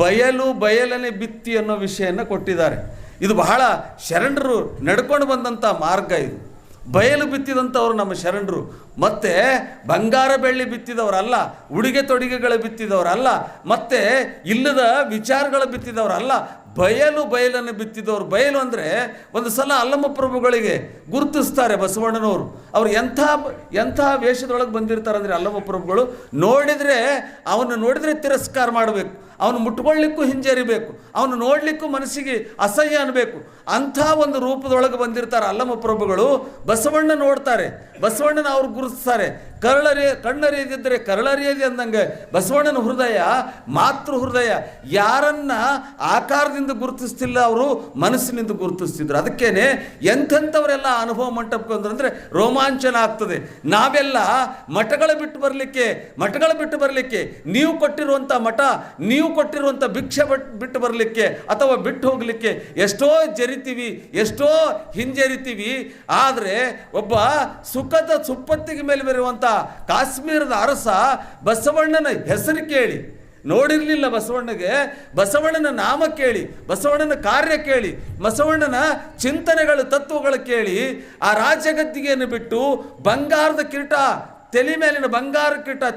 ಬಯಲು ಬಯಲನೆ ಬಿತ್ತಿ ಅನ್ನೋ ವಿಷಯನ ಕೊಟ್ಟಿದ್ದಾರೆ. ಇದು ಬಹಳ ಶರಣರು ನಡ್ಕೊಂಡು ಬಂದಂಥ ಮಾರ್ಗ ಇದು. ಬಯಲು ಬಿತ್ತಿದಂಥವ್ರು ನಮ್ಮ ಶರಣರು. ಮತ್ತು ಬಂಗಾರ ಬೆಳ್ಳಿ ಬಿತ್ತಿದವರಲ್ಲ, ಉಡುಗೆ ತೊಡುಗೆಗಳು ಬಿತ್ತಿದವರಲ್ಲ, ಮತ್ತು ಇಲ್ಲದ ವಿಚಾರಗಳು ಬಿತ್ತಿದವರಲ್ಲ, ಬಯಲು ಬಯಲನ್ನು ಬಿತ್ತಿದವರು. ಬಯಲು ಅಂದರೆ ಒಂದು ಸಲ ಅಲ್ಲಮ್ಮ ಪ್ರಭುಗಳಿಗೆ ಗುರುತಿಸ್ತಾರೆ ಬಸವಣ್ಣನವರು. ಅವ್ರು ಎಂಥ ಎಂಥ ವೇಷದೊಳಗೆ ಬಂದಿರ್ತಾರೆ ಅಂದರೆ ಅಲ್ಲಮ್ಮ ಪ್ರಭುಗಳು ನೋಡಿದರೆ ಅವನು ನೋಡಿದರೆ ತಿರಸ್ಕಾರ ಮಾಡಬೇಕು. ಅವನು ಮುಟ್ಕೊಳ್ಳಿಕ್ಕೂ ಹಿಂಜರಿಬೇಕು, ಅವನು ನೋಡಲಿಕ್ಕೂ ಮನಸ್ಸಿಗೆ ಅಸಹ್ಯ ಅನ್ನಬೇಕು ಅಂಥ ಒಂದು ರೂಪದೊಳಗೆ ಬಂದಿರ್ತಾರೆ ಅಲ್ಲಮ್ಮ ಪ್ರಭುಗಳು. ಬಸವಣ್ಣ ನೋಡ್ತಾರೆ, ಬಸವಣ್ಣನ ಅವ್ರು ಗುರುತಿಸ್ತಾರೆ. ಕರಳರಿ ಕಣ್ಣರಿಯದಿದ್ದರೆ ಕರಳರಿಯದಿ ಅಂದಂಗೆ ಬಸವಣ್ಣನ ಹೃದಯ ಮಾತೃ ಹೃದಯ ಯಾರನ್ನ ಆಕಾರದಿಂದ ಗುರುತಿಸ್ತಿಲ್ಲ ಅವರು ಮನಸ್ಸಿನಿಂದ ಗುರುತಿಸ್ತಿದ್ರು. ಅದಕ್ಕೇನೆ ಎಂಥೆಂಥವರೆಲ್ಲ ಅನುಭವ ಮಂಟಪಕ್ಕೆ ಅಂದ್ರೆ ರೋಮಾಂಚನ ಆಗ್ತದೆ. ನಾವೆಲ್ಲ ಮಠಗಳ ಬಿಟ್ಟು ಬರಲಿಕ್ಕೆ, ಮಠಗಳ ಬಿಟ್ಟು ಬರಲಿಕ್ಕೆ ನೀವು ಕೊಟ್ಟಿರುವಂಥ ಮಠ, ನೀವು ಕೊಟ್ಟಿರುವಂಥ ಭಿಕ್ಷೆ ಬಟ್ ಬಿಟ್ಟು ಬರಲಿಕ್ಕೆ ಅಥವಾ ಬಿಟ್ಟು ಹೋಗಲಿಕ್ಕೆ ಎಷ್ಟೋ ಜರಿತೀವಿ, ಎಷ್ಟೋ ಹಿಂಜರಿತೀವಿ, ಆದರೆ ಒಬ್ಬ ಸುಖದ ಸುಪ್ಪತ್ತಿಗೆ ಮೇಲೆ ಬರುವಂಥ ಕಾಶ್ಮೀರದ ಅರಸ ಬಸವಣ್ಣನ ಹೆಸರು ಕೇಳಿ. ನೋಡಿರಲಿಲ್ಲ ಬಸವಣ್ಣಗೆ, ಬಸವಣ್ಣನ ನಾಮ ಕೇಳಿ, ಬಸವಣ್ಣನ ಕಾರ್ಯ ಕೇಳಿ, ಬಸವಣ್ಣನ ಚಿಂತನೆಗಳು, ತತ್ವಗಳು ಕೇಳಿ ಆ ರಾಜಗದ್ದಿಗೆಯನ್ನು ಬಿಟ್ಟು ಬಂಗಾರದ ಕಿರೀಟ ತಲೆ ಮೇಲಿನ ಬಂಗಾರ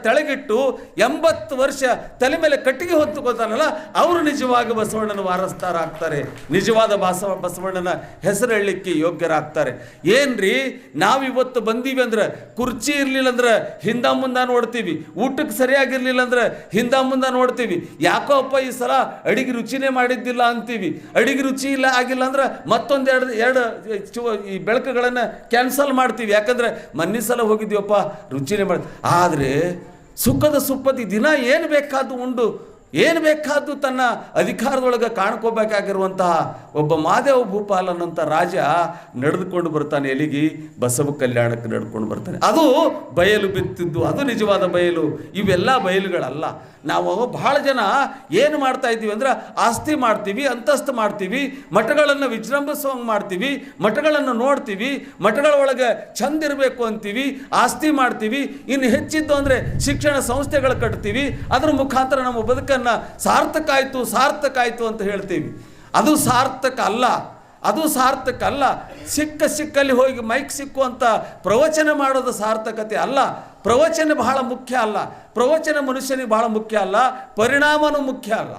ತೆಳಗಿಟ್ಟು ಎಂಬತ್ತು ವರ್ಷ ತಲೆ ಮೇಲೆ ಕಟ್ಟಿಗೆ ಹೊತ್ತುಕೊತಾನಲ್ಲ ಅವರು ನಿಜವಾಗಿ ಬಸವಣ್ಣನ ವಾರಸ್ತಾರಾಗ್ತಾರೆ. ನಿಜವಾದ ಬಸವ ಬಸವಣ್ಣನ ಹೆಸರು ಹೇಳಲಿಕ್ಕೆ ಯೋಗ್ಯರಾಗ್ತಾರೆ. ಏನ್ರಿ, ನಾವಿವತ್ತು ಬಂದೀವಿ ಅಂದ್ರೆ ಕುರ್ಚಿ ಇರಲಿಲ್ಲ ಅಂದ್ರೆ ಹಿಂದ ಮುಂದ ನೋಡ್ತೀವಿ, ಊಟಕ್ಕೆ ಸರಿಯಾಗಿರ್ಲಿಲ್ಲ ಅಂದ್ರೆ ಹಿಂದ ಮುಂದ ನೋಡ್ತೀವಿ. ಯಾಕೋ ಅಪ್ಪ ಈ ಸಲ ಅಡಿಗೆ ರುಚಿನೇ ಮಾಡಿದ್ದಿಲ್ಲ ಅಂತೀವಿ. ಅಡಿಗೆ ರುಚಿ ಇಲ್ಲ, ಆಗಿಲ್ಲ ಅಂದ್ರೆ ಮತ್ತೊಂದು ಎರಡು ಈ ಬೆಳಕುಗಳನ್ನು ಕ್ಯಾನ್ಸಲ್ ಮಾಡ್ತೀವಿ. ಯಾಕಂದ್ರೆ ಮನ್ನಿಸಲ ಸಲ ರುಚಿನೇ ಮಾಡಿ ಆದರೆ ಸುಖದ ಸುಪ್ಪತಿ ದಿನ ಏನು ಬೇಕಾದ್ದು ಉಂಡು. ಏನು ಬೇಕಾದ್ದು ತನ್ನ ಅಧಿಕಾರದೊಳಗೆ ಕಾಣ್ಕೋಬೇಕಾಗಿರುವಂತಹ ಒಬ್ಬ ಮಾದೇವ ಭೂಪಾಲ್ ಅನ್ನೋಂಥ ರಾಜ ನಡೆದುಕೊಂಡು ಬರ್ತಾನೆ ಎಲಿಗಿ ಬಸವ ಕಲ್ಯಾಣಕ್ಕೆ ನಡ್ಕೊಂಡು ಬರ್ತಾನೆ. ಅದು ಬಯಲು ಬಿತ್ತಿದ್ದು, ಅದು ನಿಜವಾದ ಬಯಲು. ಇವೆಲ್ಲ ಬಯಲುಗಳಲ್ಲ. ನಾವು ಬಹಳ ಜನ ಏನು ಮಾಡ್ತಾ ಇದ್ದೀವಿ ಅಂದ್ರೆ ಆಸ್ತಿ ಮಾಡ್ತೀವಿ, ಅಂತಸ್ತು ಮಾಡ್ತೀವಿ, ಮಠಗಳನ್ನು ವಿಜೃಂಭಿಸುವಂಗೆ ಮಾಡ್ತೀವಿ, ಮಠಗಳನ್ನು ನೋಡ್ತೀವಿ, ಮಠಗಳ ಒಳಗೆ ಚಂದಿರಬೇಕು ಅಂತೀವಿ, ಆಸ್ತಿ ಮಾಡ್ತೀವಿ, ಇನ್ನು ಹೆಚ್ಚಿದ್ದು ಅಂದರೆ ಶಿಕ್ಷಣ ಸಂಸ್ಥೆಗಳು ಕಟ್ತೀವಿ, ಅದ್ರ ಮುಖಾಂತರ ನಮ್ಮ ಬದುಕನ್ನು ಸಾರ್ಥಕ ಆಯಿತು ಸಾರ್ಥಕ ಆಯಿತು ಅಂತ ಹೇಳ್ತೀವಿ. ಅದು ಸಾರ್ಥಕ ಅಲ್ಲ. ಅದು ಸಾರ್ಥಕ ಅಲ್ಲ. ಸಿಕ್ಕ ಸಿಕ್ಕಲ್ಲಿ ಹೋಗಿ ಮೈಕ್ ಸಿಕ್ಕುವಂಥ ಪ್ರವಚನ ಮಾಡೋದು ಸಾರ್ಥಕತೆ ಅಲ್ಲ. ಪ್ರವಚನ ಬಹಳ ಮುಖ್ಯ ಅಲ್ಲ. ಪ್ರವಚನ ಮನುಷ್ಯನಿಗೆ ಬಹಳ ಮುಖ್ಯ ಅಲ್ಲ. ಪರಿಣಾಮನೂ ಮುಖ್ಯ ಅಲ್ಲ.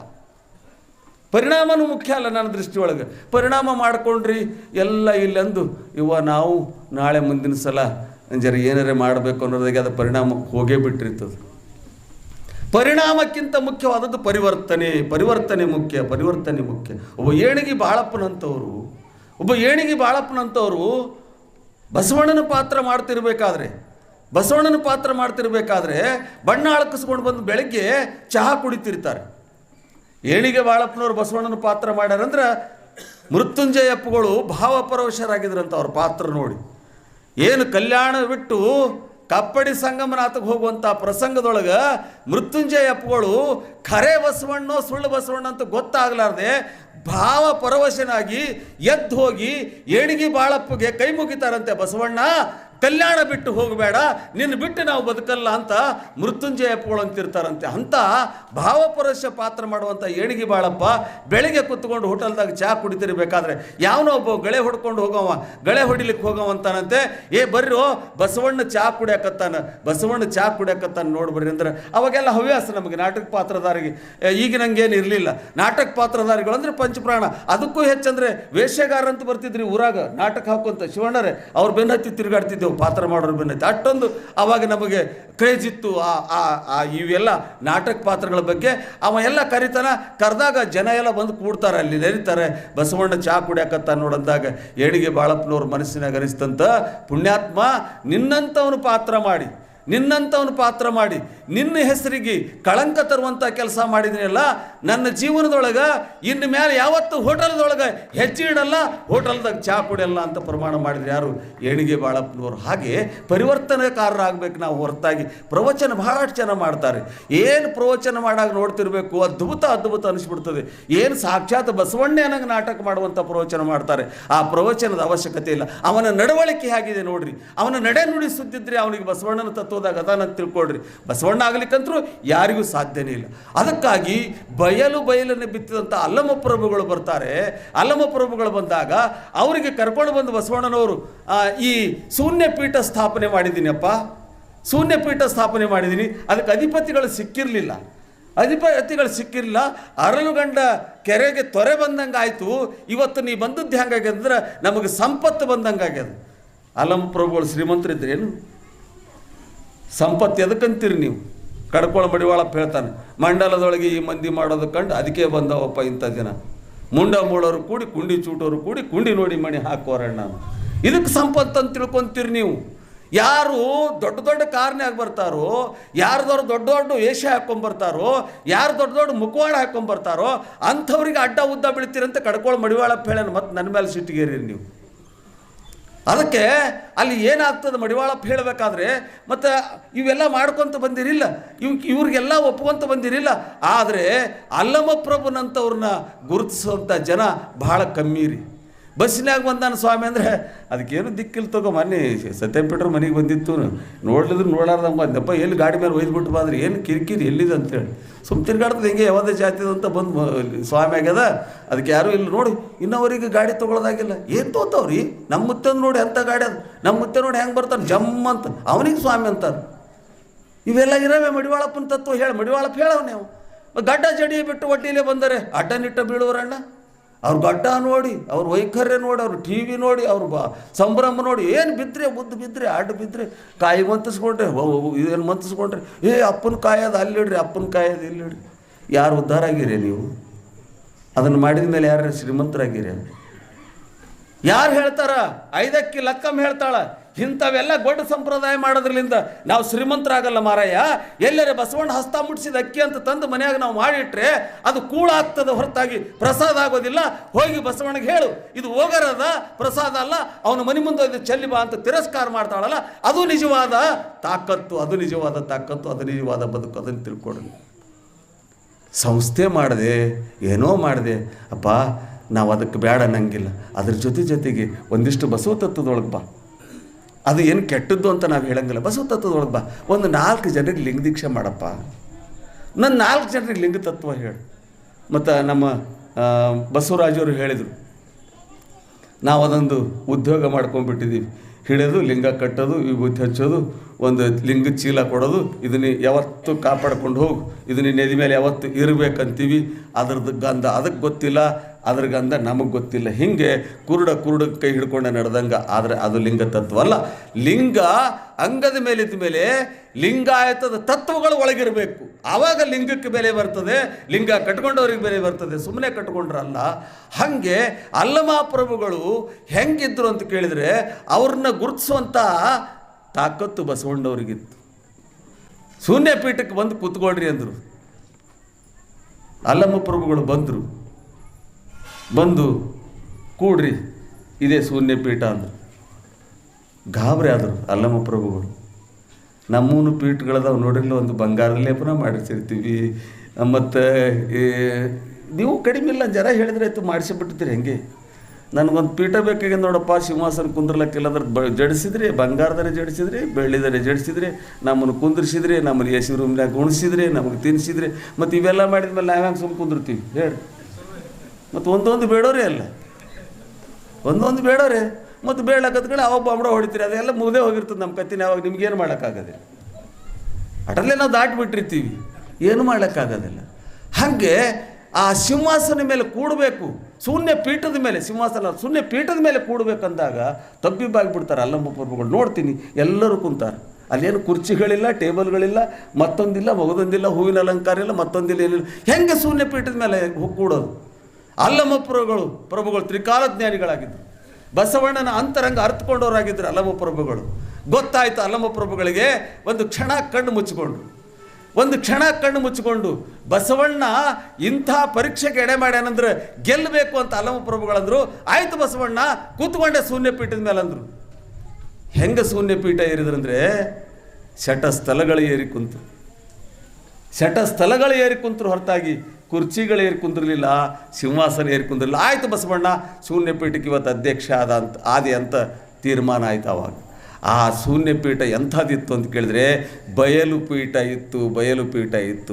ಪರಿಣಾಮನೂ ಮುಖ್ಯ ಅಲ್ಲ ನನ್ನ ದೃಷ್ಟಿಯೊಳಗೆ ಪರಿಣಾಮ ಮಾಡಿಕೊಂಡ್ರಿ, ಎಲ್ಲ ಇಲ್ಲಂದು. ಇವ ನಾವು ನಾಳೆ ಮುಂದಿನ ಸಲ ಜರ ಏನಾರೇ ಮಾಡಬೇಕು ಅನ್ನೋದಾಗೆ ಅದು ಪರಿಣಾಮ ಹೋಗೇ ಬಿಟ್ಟಿರ್ತದೆ. ಪರಿಣಾಮಕ್ಕಿಂತ ಮುಖ್ಯವಾದದ್ದು ಪರಿವರ್ತನೆ ಪರಿವರ್ತನೆ ಮುಖ್ಯ ಪರಿವರ್ತನೆ ಮುಖ್ಯ. ಒಬ್ಬ ಏಣಿಗೆ ಬಾಳಪ್ಪನಂಥವ್ರು ಒಬ್ಬ ಏಣಿಗೆ ಬಾಳಪ್ಪನಂಥವ್ರು ಬಸವಣ್ಣನ ಪಾತ್ರ ಮಾಡ್ತಿರ್ಬೇಕಾದ್ರೆ, ಬಸವಣ್ಣನ ಪಾತ್ರ ಮಾಡ್ತಿರ್ಬೇಕಾದ್ರೆ ಬಣ್ಣ ಅಳಕಿಸ್ಕೊಂಡು ಬಂದು ಬೆಳಗ್ಗೆ ಚಹಾ ಕುಡಿತಿರ್ತಾರೆ. ಏಣಿಗೆ ಬಾಳಪ್ಪನವ್ರು ಬಸವಣ್ಣನ ಪಾತ್ರ ಮಾಡ್ಯಾರಂದ್ರೆ ಮೃತ್ಯುಂಜಯಪ್ಪಗಳು ಭಾವಪರವಶರಾಗಿದ್ರಂತ ಅವ್ರ ಪಾತ್ರ ನೋಡಿ. ಏನು ಕಲ್ಯಾಣ ಬಿಟ್ಟು ಕಪ್ಪಡಿ ಸಂಗಮನಾಥಕ್ಕೆ ಹೋಗುವಂಥ ಪ್ರಸಂಗದೊಳಗೆ ಮೃತ್ಯುಂಜಯಪ್ಪಗಳು ಖರೆ ಬಸವಣ್ಣೋ ಸುಳ್ಳು ಬಸವಣ್ಣ ಅಂತ ಗೊತ್ತಾಗಲಾರ್ದೆ ಭಾವ ಪರವಶನಾಗಿ ಎದ್ದು ಹೋಗಿ, ಏಣಿಗೆ ಬಾಳಪ್ಪಗೆ ಕೈ ಮುಗಿತಾರಂತೆ ಬಸವಣ್ಣ. ಕಲ್ಯಾಣ ಬಿಟ್ಟು ಹೋಗಬೇಡ, ನಿನ್ನ ಬಿಟ್ಟು ನಾವು ಬದುಕಲ್ಲ ಅಂತ ಮೃತ್ಯುಂಜಯ ಅಂತಿರ್ತಾರಂತೆ. ಅಂತ ಭಾವಪರಶ ಪಾತ್ರ ಮಾಡುವಂಥ ಏಣಿಗೆ ಬಾಳಪ್ಪ, ಬೆಳಿಗ್ಗೆ ಕುತ್ಕೊಂಡು ಹೋಟೆಲ್ದಾಗ ಚಹಾ ಕುಡಿತಿರ್ಬೇಕಾದ್ರೆ ಯಾವನೋ ಒಬ್ಬ ಗಳೆ ಹೊಡ್ಕೊಂಡು ಹೋಗವ, ಗಳೆ ಹೊಡಿಲಿಕ್ಕೆ ಹೋಗವಂತಾನಂತೆ ಏ ಬರ್ರೋ, ಬಸವಣ್ಣ ಚಹಾ ಕುಡಿಯಕತ್ತಾನ, ಬಸವಣ್ಣ ಚಹಾ ಕುಡಿಯಕತ್ತಾನ ನೋಡ್ಬರ್ರಿ ಅಂದ್ರೆ ಅವಾಗೆಲ್ಲ ಹವ್ಯಾಸ ನಮಗೆ, ನಾಟಕ ಪಾತ್ರಧಾರಿಗೆ. ಈಗ ನಂಗೇನು ಇರಲಿಲ್ಲ. ನಾಟಕ ಪಾತ್ರಧಾರಿಗಳು ಅಂದರೆ ಪಂಚಪ್ರಾಣ. ಅದಕ್ಕೂ ಹೆಚ್ಚಂದ್ರೆ ವೇಷಗಾರ ಅಂತ ಬರ್ತಿದ್ರಿ ಊರಾಗ, ನಾಟಕ ಹಾಕುವಂತ ಶಿವಣ್ಣರೇ, ಅವ್ರು ಬೆನ್ನತ್ತಿ ತಿರುಗಾಡ್ತಿದ್ದೆವು ಪಾತ್ರ ಮಾಡೋರು ಬೆನ್ನೈತೆ ಅಷ್ಟೊಂದು ಅವಾಗ ನಮಗೆ ಕ್ರೇಜ್ ಇತ್ತು ಆ ಆ ಇವೆಲ್ಲ ನಾಟಕ ಪಾತ್ರಗಳ ಬಗ್ಗೆ. ಅವ ಎಲ್ಲ ಕರಿತಾನ ಕರೆದಾಗ ಜನ ಎಲ್ಲ ಬಂದು ಕೂಡ್ತಾರೆ, ಅಲ್ಲಿ ನೆರಿತಾರೆ, ಬಸವಣ್ಣ ಚಹಾ ಕುಡಿಯಾಕತ್ತ ನೋಡಂದಾಗ ಏಣಿಗೆ ಬಾಳಪ್ಪನವ್ರ ಮನಸ್ಸಿನಾಗ ಅನಿಸ್ತಂತ, ಪುಣ್ಯಾತ್ಮ ನಿನ್ನಂಥವನು ಪಾತ್ರ ಮಾಡಿ ನಿನ್ನಂಥವನು ಪಾತ್ರ ಮಾಡಿ, ನಿನ್ನ ಹೆಸರಿಗೆ ಕಳಂಕ ತರುವಂಥ ಕೆಲಸ ಮಾಡಿದ್ರಲ್ಲ ನನ್ನ ಜೀವನದೊಳಗೆ ಇನ್ನು ಮೇಲೆ ಯಾವತ್ತು ಹೋಟೆಲ್ದೊಳಗೆ ಹೆಜ್ಜೆ ಇಡಲ್ಲ, ಹೋಟೆಲ್ದಾಗ ಚಹಾ ಕುಡಿಯಲ್ಲ ಅಂತ ಪ್ರಮಾಣ ಮಾಡಿದ್ರು ಯಾರು? ಏಣಿಗೆ ಬಾಳಪ್ಪನವರು. ಹಾಗೆ ಪರಿವರ್ತನೆಕಾರರಾಗಬೇಕು ನಾವು ಹೊರತಾಗಿ. ಪ್ರವಚನ ಭಾಳಷ್ಟು ಜನ ಮಾಡ್ತಾರೆ. ಏನು ಪ್ರವಚನ ಮಾಡಾಗ ನೋಡ್ತಿರಬೇಕು, ಅದ್ಭುತ ಅದ್ಭುತ ಅನಿಸ್ಬಿಡ್ತದೆ. ಏನು ಸಾಕ್ಷಾತ್ ಬಸವಣ್ಣೆ ಅನ್ನಂಗೆ ನಾಟಕ ಮಾಡುವಂಥ ಪ್ರವಚನ ಮಾಡ್ತಾರೆ. ಆ ಪ್ರವಚನದ ಅವಶ್ಯಕತೆ ಇಲ್ಲ. ಅವನ ನಡವಳಿಕೆ ಹೇಗಿದೆ ನೋಡ್ರಿ. ಅವನ ನಡೆ ನುಡಿ ಸುದ್ದಿದ್ರೆ ಅವನಿಗೆ ಬಸವಣ್ಣನ ತತ್ವ ತತ್ವದಾಗ ಅದಾನಂತ ತಿಳ್ಕೊಳ್ರಿ. ಬಸವಣ್ಣ ಆಗ್ಲಿಕ್ಕಂತರೂ ಯಾರಿಗೂ ಸಾಧ್ಯನೇ ಇಲ್ಲ. ಅದಕ್ಕಾಗಿ ಬಯಲು ಬಯಲನ್ನು ಬಿತ್ತಿದಂಥ ಅಲ್ಲಮ ಪ್ರಭುಗಳು ಬರ್ತಾರೆ. ಅಲ್ಲಮ ಪ್ರಭುಗಳು ಬಂದಾಗ ಅವರಿಗೆ ಕರ್ಕೊಂಡು ಬಂದು ಬಸವಣ್ಣನವರು ಈ ಶೂನ್ಯ ಪೀಠ ಸ್ಥಾಪನೆ ಮಾಡಿದ್ದೀನಪ್ಪ ಶೂನ್ಯ ಪೀಠ ಸ್ಥಾಪನೆ ಮಾಡಿದ್ದೀನಿ ಅದಕ್ಕೆ ಅಧಿಪತಿಗಳು ಸಿಕ್ಕಿರಲಿಲ್ಲ. ಅಧಿಪತಿಗಳು ಸಿಕ್ಕಿರಲಿಲ್ಲ. ಅರಳುಗಂಡ ಕೆರೆಗೆ ತೊರೆ ಬಂದಂಗೆ ಆಯಿತು. ಇವತ್ತು ನೀ ಬಂದದ್ದು ಹೆಂಗಾಗ್ಯದ ಅಂದ್ರೆ ನಮಗೆ ಸಂಪತ್ತು ಬಂದಂಗೆ ಆಗ್ಯದ ಅಲಂ ಪ್ರಭುಗಳು ಶ್ರೀಮಂತರಿದ್ರೇನು ಸಂಪತ್ತು ಎದಕ್ಕಂತೀರಿ ನೀವು? ಕಡ್ಕೊಳ ಮಡಿವಾಳಪ್ಪ ಹೇಳ್ತಾನೆ, ಮಂಡಲದೊಳಗೆ ಈ ಮಂದಿ ಮಾಡೋದು ಕಂಡು ಅದಕ್ಕೆ ಬಂದವಪ್ಪ ಇಂಥ ದಿನ ಮುಂಡ ಮೂಳೋರು ಕೂಡಿ, ಕುಂಡಿ ಚೂಟೋರು ಕೂಡಿ, ಕುಂಡಿ ನೋಡಿ ಮಣಿ ಹಾಕೋರಣ್ಣ ಇದಕ್ಕೆ ಸಂಪತ್ತು ಅಂತ ತಿಳ್ಕೊಂತೀರಿ ನೀವು? ಯಾರು ದೊಡ್ಡ ದೊಡ್ಡ ಕಾರ್ನ್ಯಾಗ ಬರ್ತಾರೋ, ಯಾರ್ದವ್ರು ದೊಡ್ಡ ದೊಡ್ಡ ವೇಷ ಹಾಕ್ಕೊಂಬರ್ತಾರೋ ಯಾರು ದೊಡ್ಡ ದೊಡ್ಡ ಮುಖವಾಡ ಹಾಕ್ಕೊಂಬರ್ತಾರೋ ಅಂಥವ್ರಿಗೆ ಅಡ್ಡ ಉದ್ದ ಬೀಳ್ತೀರಂತ ಕಡ್ಕೊಳ್ಳೋ ಮಡಿವಾಳಪ್ಪ ಹೇಳ್ಯಾನ ಮತ್ತು ನನ್ನ ಮೇಲೆ ಸಿಟ್ಟಿಗೇರಿ ನೀವು. ಅದಕ್ಕೆ ಅಲ್ಲಿ ಏನಾಗ್ತದೆ ಮಡಿವಾಳಪ್ಪ ಹೇಳಬೇಕಾದ್ರೆ, ಮತ್ತು ಇವೆಲ್ಲ ಮಾಡ್ಕೊತ ಬಂದಿರಿಲ್ಲ, ಇವ್ ಇವ್ರಿಗೆಲ್ಲ ಒಪ್ಕೊಂತ ಬಂದಿರಿಲ್ಲ, ಆದರೆ ಅಲ್ಲಮ ಪ್ರಭುನಂಥವ್ರನ್ನ ಗುರುತಿಸುವಂಥ ಜನ ಬಹಳ ಕಮ್ಮಿ ರೀ. ಬಸ್ಸಿನಾಗ ಬಂದಾನ ಸ್ವಾಮಿ ಅಂದರೆ ಅದಕ್ಕೇನು ದಿಕ್ಕಿಲ್ಲ ತಗೋ ಮೊನ್ನೆ ಸತ್ಯಪೀಠರು ಮನೆಗೆ ಬಂದಿತ್ತು. ನೋಡ್ಲಿದ್ರು ನೋಡಾರ್ದಂಗೆ ಬಂದಪ್ಪ ಎಲ್ಲಿ ಗಾಡಿ ಮೇಲೆ ಒಯ್ದುಬಿಟ್ಟು ಬಂದ್ರೆ ಏನು ಕಿರಿಕಿರಿ ಎಲ್ಲಿದೆ ಅಂತೇಳಿ ಸುಮ್ ತಿರ್ಗಾಡ್ತದೆ ಹೆಂಗೆ ಯಾವುದೇ ಜಾತಿ ಅಂತ ಬಂದು ಸ್ವಾಮಿ ಆಗ್ಯದ. ಅದಕ್ಕೆ ಯಾರೂ ಇಲ್ಲಿ. ನೋಡಿ, ಇನ್ನವರಿಗೆ ಗಾಡಿ ತೊಗೊಳೋದಾಗಿಲ್ಲ. ಏನು ತೋತವ್ರಿ? ನಮ್ಮ ಮುತ್ತೆ ನೋಡಿ ಎಂಥ ಗಾಡಿ ಅದು. ನಮ್ಮ ಮುತ್ತೆ ನೋಡಿ ಹೆಂಗೆ ಬರ್ತಾನೆ? ಜಮ್ ಅಂತ. ಅವನಿಗೆ ಸ್ವಾಮಿ ಅಂತಾರೆ. ಇವೆಲ್ಲ ಇರವೆ ಮಡಿವಾಳಪ್ಪನ ತತ್ವ ಹೇಳಿ. ಮಡಿವಾಳಪ್ಪ ಹೇಳವ್ ನೀವು. ಗಡ್ಡ ಜಡಿ ಬಿಟ್ಟು ಒಟ್ಟಿಲೇ ಬಂದರೆ ಅಡ್ಡ ನಿಟ್ಟ ಬೀಳುವರಣ್ಣ? ಅವ್ರ ಗಡ್ಡ ನೋಡಿ, ಅವ್ರ ವೈಖರ್ಯ ನೋಡಿ, ಅವ್ರ ಟಿ ವಿ ನೋಡಿ, ಅವ್ರ ಬ ಸಂಭ್ರಮ ನೋಡಿ, ಏನು ಬಿದ್ದರೆ ಮುದ್ದು ಬಿದ್ದರೆ ಅಡ್ಡು ಬಿದ್ದರೆ ಕಾಯಿ ಮಂತಿಸ್ಕೊಂಡ್ರೆ ಇದೇನು ಮಂತಿಸ್ಕೊಂಡ್ರೆ ಏ, ಅಪ್ಪನ ಕಾಯೋದು ಅಲ್ಲಿಡ್ರಿ, ಅಪ್ಪನ ಕಾಯೋದು ಇಲ್ಲಿಡ್ರಿ. ಯಾರು ಉದ್ಧಾರ ಆಗಿರಿ ನೀವು? ಅದನ್ನು ಮಾಡಿದ ಮೇಲೆ ಯಾರು ಶ್ರೀಮಂತರಾಗಿರಿ ಯಾರು ಹೇಳ್ತಾರ? ಐದಕ್ಕೆ ಲಕ್ಕಮ್ಮ ಹೇಳ್ತಾಳ. ಇಂಥವೆಲ್ಲ ಗೊಡ್ಡ ಸಂಪ್ರದಾಯ ಮಾಡೋದ್ರಲಿಂದ ನಾವು ಶ್ರೀಮಂತರಾಗಲ್ಲ ಮಾರಾಯ. ಎಲ್ಲರೇ ಬಸವಣ್ಣ ಹಸ್ತ ಮುಟ್ಟಿಸಿದ ಅಕ್ಕಿ ಅಂತ ತಂದು ಮನೆಯಾಗ ನಾವು ಮಾಡಿಟ್ರೆ ಅದು ಕೂಳಾಗ್ತದೆ ಹೊರತಾಗಿ. ಪ್ರಸಾದ ಆಗೋದಿಲ್ಲ. ಹೋಗಿ ಬಸವಣ್ಣಗೆ ಹೇಳು. ಇದು ಹೋಗರದ ಪ್ರಸಾದ ಅಲ್ಲ. ಅವನ ಮನೆ ಮುಂದೆ ಇದು ಚೆಲ್ಲಿ ಬಾ ಅಂತ ತಿರಸ್ಕಾರ ಮಾಡ್ತಾಳಲ್ಲ. ಅದು ನಿಜವಾದ ತಾಕತ್ತು, ಅದು ನಿಜವಾದ ತಾಕತ್ತು, ಅದು ನಿಜವಾದ ಬದುಕು, ಅದನ್ನು ತಿಳ್ಕೊಡ್ರಿ ಸಂಸ್ಥೆ ಮಾಡಿದೆ, ಏನೋ ಮಾಡಿದೆ. ಅಪ್ಪ ನಾವು ಅದಕ್ಕೆ ಬೇಡ ಅನ್ನಂಗಿಲ್ಲ. ಅದ್ರ ಜೊತೆ ಜೊತೆಗೆ ಒಂದಿಷ್ಟು ಬಸವ ತತ್ವದೊಳಗೆ ಬಾ. ಅದು ಏನು ಕೆಟ್ಟದ್ದು ಅಂತ ನಾವು ಹೇಳಂಗಿಲ್ಲ. ಬಸವ ತತ್ವದೊಳಗೆ ಬಾ. ಒಂದು ನಾಲ್ಕು ಜನರಿಗೆ ಲಿಂಗ ದೀಕ್ಷೆ ಮಾಡಪ್ಪ. ನನ್ನ ನಾಲ್ಕು ಜನರಿಗೆ ಲಿಂಗ ತತ್ವ ಹೇಳು. ಮತ್ತು ನಮ್ಮ ಬಸವರಾಜವರು ಹೇಳಿದರು. ನಾವು ಅದೊಂದು ಉದ್ಯೋಗ ಮಾಡ್ಕೊಂಡ್ಬಿಟ್ಟಿದ್ದೀವಿ. ಹಿಡಿಯೋದು ಲಿಂಗ ಕಟ್ಟೋದು ವಿಭೂತಿ ಹಚ್ಚೋದು, ಒಂದು ಲಿಂಗ ಚೀಲ ಕೊಡೋದು, ಇದನ್ನ ಯಾವತ್ತು ಕಾಪಾಡ್ಕೊಂಡು ಹೋಗು. ಇದನ್ನ ನೆದಿ ಮೇಲೆ ಯಾವತ್ತು ಇರಬೇಕಂತೀವಿ. ಅದ್ರದ್ದು ಗಂಧ, ಅದಕ್ಕೆ ಗೊತ್ತಿಲ್ಲ. ಅದ್ರ ಗಂಧ ನಮಗೆ ಗೊತ್ತಿಲ್ಲ. ಹಿಂಗೆ ಕುರುಡ ಕುರುಡ ಕೈ ಹಿಡ್ಕೊಂಡೆ ನಡೆದಂಗೆ, ಆದರೆ ಅದು ಲಿಂಗ ತತ್ವ ಅಲ್ಲ. ಲಿಂಗ ಅಂಗದ ಮೇಲಿದ್ದ ಮೇಲೆ ಲಿಂಗಾಯತದ ತತ್ವಗಳು ಒಳಗಿರಬೇಕು. ಆವಾಗ ಲಿಂಗಕ್ಕೆ ಬೆಲೆ ಬರ್ತದೆ, ಲಿಂಗ ಕಟ್ಕೊಂಡವ್ರಿಗೆ ಬೆಲೆ ಬರ್ತದೆ ಸುಮ್ಮನೆ ಕಟ್ಕೊಂಡ್ರಲ್ಲ. ಹಾಗೆ ಅಲ್ಲಮಾಪ್ರಭುಗಳು ಹೆಂಗಿದ್ರು ಅಂತ ಕೇಳಿದರೆ ಅವ್ರನ್ನ ಗುರುತಿಸುವಂಥ ತಾಕತ್ತು ಬಸವಣ್ಣವ್ರಿಗಿತ್ತು. ಶೂನ್ಯ ಪೀಠಕ್ಕೆ ಬಂದು ಕೂತ್ಕೊಳ್ರಿ ಅಂದರು. ಅಲ್ಲಮ್ಮ ಪ್ರಭುಗಳು ಬಂದರು. ಬಂದು ಕೂಡ್ರಿ, ಇದೇ ಶೂನ್ಯ ಪೀಠ ಅಂದರು. ಗಾಬರಿ ಆದರು ಅಲ್ಲಮ್ಮ ಪ್ರಭುಗಳು. ನಮ್ಮೂನು ಪೀಠಗಳದಾವ ನೋಡಿಲ್ಲ ಒಂದು ಬಂಗಾರ ಲೇಪನ ಮಾಡಿಸಿರ್ತೀವಿ. ಮತ್ತು ನೀವು ಕಡಿಮೆ ಇಲ್ಲ, ಜರ ಹೇಳಿದ್ರೆ ಆಯಿತು ಮಾಡಿಸಿಬಿಟ್ಟಿದ್ರಿ ಹೆಂಗೆ? ನನಗೊಂದು ಪೀಠ ಬೇಕಾಗಿ ನೋಡಪ್ಪ, ಸಿಂಹಾಸನ ಕುಂದ್ರಲಕ್ಕಿಲ್ಲ ಅಂದ್ರೆ ಬ, ಜಡಿಸಿದ್ರಿ, ಬಂಗಾರದರೆ ಜಡಿಸಿದ್ರಿ, ಬೆಳ್ಳಿದರೆ ಜಡಿಸಿದ್ರಿ, ನಮ್ಮನ್ನು ಕುಂದ್ರಿಸಿದ್ರಿ, ನಮ್ಮನ್ನು ಎಸಿ ರೂಮ್ನಾಗ ಉಣಿಸಿದ್ರಿ, ನಮಗೆ ತಿನ್ನಿಸಿದ್ರಿ ಮತ್ತು ಇವೆಲ್ಲ ಮಾಡಿದ್ಮೇಲೆ ನಾವು ಹೆಂಗೆ ಸುಮ್ಮನೆ ಕುಂದಿರ್ತೀವಿ? ಹೇಳಿ. ಮತ್ತು ಒಂದೊಂದು ಬೇಡೋರೇ ಅಲ್ಲ. ಒಂದೊಂದು ಬೇಡೋರೆ. ಮತ್ತು ಬೇಡಕತ್ಗಳು ಅವಾಗ ಬಾಂಬಡ ಹೊಡಿತೀರಿ, ಅದೆಲ್ಲ ಮುಗ್ದೇ ಹೋಗಿರ್ತದೆ ನಮ್ಮ ಕತ್ತಿನ, ಅವಾಗ ನಿಮ್ಗೇನು ಮಾಡೋಕ್ಕಾಗೋದಿಲ್ಲ. ಅಟಲ್ಲೇ ನಾವು ದಾಟಿಬಿಟ್ಟಿರ್ತೀವಿ. ಏನು ಮಾಡೋಕ್ಕಾಗೋದಿಲ್ಲ. ಹಾಗೆ ಆ ಸಿಂಹಾಸನ ಮೇಲೆ ಕೂಡಬೇಕು. ಶೂನ್ಯ ಪೀಠದ ಮೇಲೆ ಸಿಂಹಾಸನ ಶೂನ್ಯ ಪೀಠದ ಮೇಲೆ ಕೂಡಬೇಕಂದಾಗ ತಬ್ಬಿಬ್ಬಾಗಿಬಿಡ್ತಾರೆ ಅಲ್ಲಮ್ಮ ಪರ್ಬಗಳು ನೋಡ್ತೀನಿ, ಎಲ್ಲರೂ ಕುಂತಾರೆ. ಅಲ್ಲೇನು ಕುರ್ಚಿಗಳಿಲ್ಲ, ಟೇಬಲ್ಗಳಿಲ್ಲ, ಮತ್ತೊಂದಿಲ್ಲ ಮಗದೊಂದಿಲ್ಲ ಹೂವಿನ ಅಲಂಕಾರ ಇಲ್ಲ, ಮತ್ತೊಂದಿಲ್ಲ, ಏನಿಲ್ಲ. ಹೆಂಗೆ ಶೂನ್ಯ ಪೀಠದ ಮೇಲೆ ಕೂಡೋದು? ಅಲ್ಲಮ್ಮ ಪ್ರಭುಗಳು ಪ್ರಭುಗಳು ತ್ರಿಕಾಲ ಜ್ಞಾನಿಗಳಾಗಿದ್ದರು ಬಸವಣ್ಣನ ಅಂತರಂಗ ಅರ್ಥಕೊಂಡವರಾಗಿದ್ದರು ಅಲ್ಲಮ ಪ್ರಭುಗಳು ಗೊತ್ತಾಯಿತು ಅಲ್ಲಮ ಪ್ರಭುಗಳಿಗೆ ಒಂದು ಕ್ಷಣ ಕಣ್ಣು ಮುಚ್ಚಿಕೊಂಡ್ರು ಒಂದು ಕ್ಷಣ ಕಣ್ಣು ಮುಚ್ಚಿಕೊಂಡು, ಬಸವಣ್ಣ ಇಂಥ ಪರೀಕ್ಷೆಗೆ ಎಡೆ ಮಾಡ್ಯಾನಂದ್ರೆ ಗೆಲ್ಲಬೇಕು ಅಂತ ಅಲ್ಲಮ ಪ್ರಭುಗಳಂದ್ರು ಆಯಿತು ಬಸವಣ್ಣ, ಕೂತ್ಕೊಂಡೆ ಶೂನ್ಯ ಪೀಠದ ಮೇಲೆ ಅಂದ್ರು ಹೆಂಗೆ ಶೂನ್ಯ ಪೀಠ ಏರಿದ್ರಂದ್ರೆ ಶಟ ಸ್ಥಳಗಳು ಏರಿ ಕುಂತು. ಶಟ ಸ್ಥಳಗಳು ಏರಿ ಕುಂತರು ಹೊರತಾಗಿ, ಕುರ್ಚಿಗಳು ಏರಿ ಕುಂದಿರಲಿಲ್ಲ, ಸಿಂಹಾಸನ ಏರಿ ಕುಂದಿರಲಿಲ್ಲ. ಆಯಿತು ಬಸವಣ್ಣ ಶೂನ್ಯ ಪೀಠಕ್ಕೆ ಇವತ್ತು ಅಧ್ಯಕ್ಷ ಆದ ಅಂತ, ಆದಿ ಅಂತ ತೀರ್ಮಾನ ಆಯ್ತು ಅವಾಗ. ಆ ಶೂನ್ಯ ಪೀಠ ಎಂಥದ್ದಿತ್ತು ಅಂತ ಕೇಳಿದ್ರೆ, ಬಯಲು ಪೀಠ ಇತ್ತು, ಬಯಲು ಪೀಠ ಇತ್ತು.